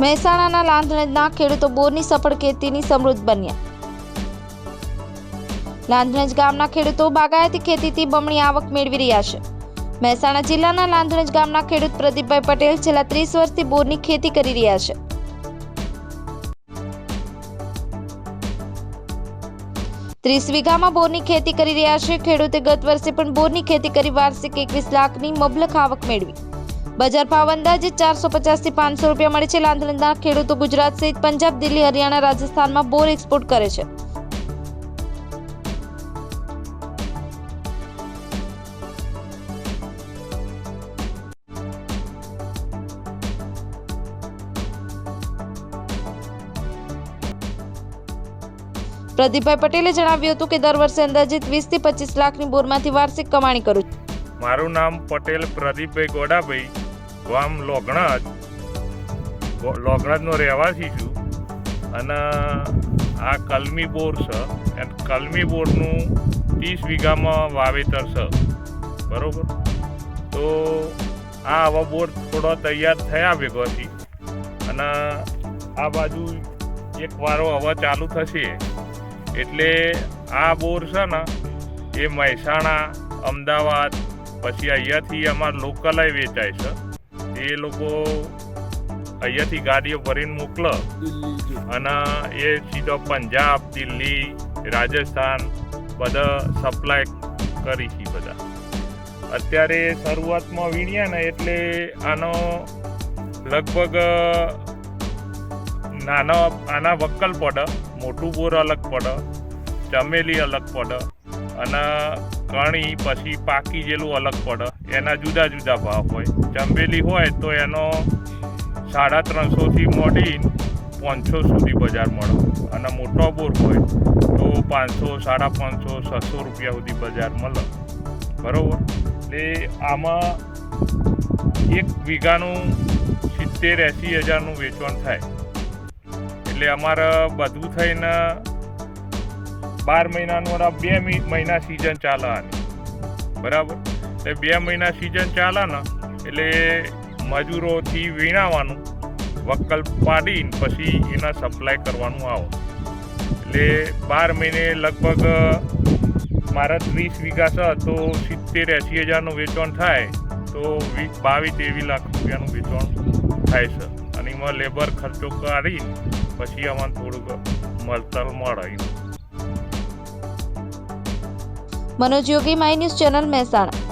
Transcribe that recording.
મહેસાણાના લાંધણજના ખેડૂતો બોરની સફળ ખેતીની સમૃદ્ધ બન્યા. લાંધણજ ગામના ખેડૂતો બાગાયતી ખેતીથી બમણી આવક મેળવી રહ્યા છે. મહેસાણા જિલ્લાના લાંધણજ ગામના ખેડૂત પ્રદીપભાઈ પટેલ છેલ્લા ત્રીસ વર્ષથી બોરની ખેતી કરી રહ્યા છે. ત્રીસ વીઘામાં બોરની ખેતી કરી રહ્યા છે. ખેડૂતે ગત વર્ષે પણ બોરની ખેતી કરી વાર્ષિક એકવીસ લાખની મબલક આવક મેળવી. બજાર ભાવ અંદાજે ચારસો પચાસથી પાંચસો રૂપિયા મળે છે. લાંધણના ખેડૂતો ગુજરાત સહિત પંજાબ, દિલ્હી, હરિયાણા રાજસ્થાનમાં બોર એક્સપોર્ટ કરે છે. પ્રદીપભાઈ પટેલે જણાવ્યું હતું કે દર વર્ષે અંદાજિત વીસથી પચીસ લાખની બોરમાંથી વાર્ષિક કમાણી કરું મારું નામ પટેલ પ્રદીપભાઈ ગોડાભાઈ. ગામ લોગણજ. લોગણજનો રહેવાસી છું. અને આ કલમી બોર છે. એમ કલમી બોરનું ત્રીસ વીઘામાં વાવેતર છે. બરાબર? તો આ આવા બોર થોડો તૈયાર થયા ભેગોથી અને આ બાજુ એક વારો હવા ચાલુ થશે. એટલે આ બોર છે ને, એ મહેસાણા, અમદાવાદ, પછી અહીંયાથી અમારા લોકલ વેચાય છે. એ લોકો અહીંયાથી ગાડીઓ ભરીને મોકલો. અને એ સીધો પંજાબ દિલ્હી રાજસ્થાન બધા સપ્લાય કરી છે બધા. અત્યારે શરૂઆતમાં વીણ્યા ને એટલે આનો લગભગ નાનો, આના વક્કલ પડે, મોટું બોર અલગ પડે, ચમેલી અલગ પડે. અને કણી પછી પાકી જેલું અલગ પડે. એના જુદા જુદા ભાવ હોય. ચંબેલી હોય તો એનો સાડા ત્રણસોથી મોડી પાંચસો સુધી બજાર મળે. અને મોટો બોર હોય તો પાંચસો, સાડા પાંચસો, છસો રૂપિયા સુધી બજાર મળે. બરાબર? એટલે આમાં એક વીઘાનું સિત્તેર એંસી હજારનું વેચાણ થાય. એટલે અમારે બધું થઈને બાર મહિનાનું આ બે મહિ- મહિના સિઝન ચાલે બરાબર? એટલે બે મહિના સિઝન ચાલે ને એટલે મજૂરોથી વીણાવાનું, વક્કલ પાડીને પછી એના સપ્લાય કરવાનું આવે. એટલે બાર મહિને લગભગ, મારા ત્રીસ વીઘા છે, તો સિત્તેર, એંસી હજારનું વેચાણ થાય, તો વીસ બાવીસ, ત્રેવીસ લાખ રૂપિયાનું વેચાણ થાય છે. અને એમાં લેબર ખર્ચો કાઢી પછી આમાં થોડુંક મળતર મળે. Manoj Yogi my news channel Mehsana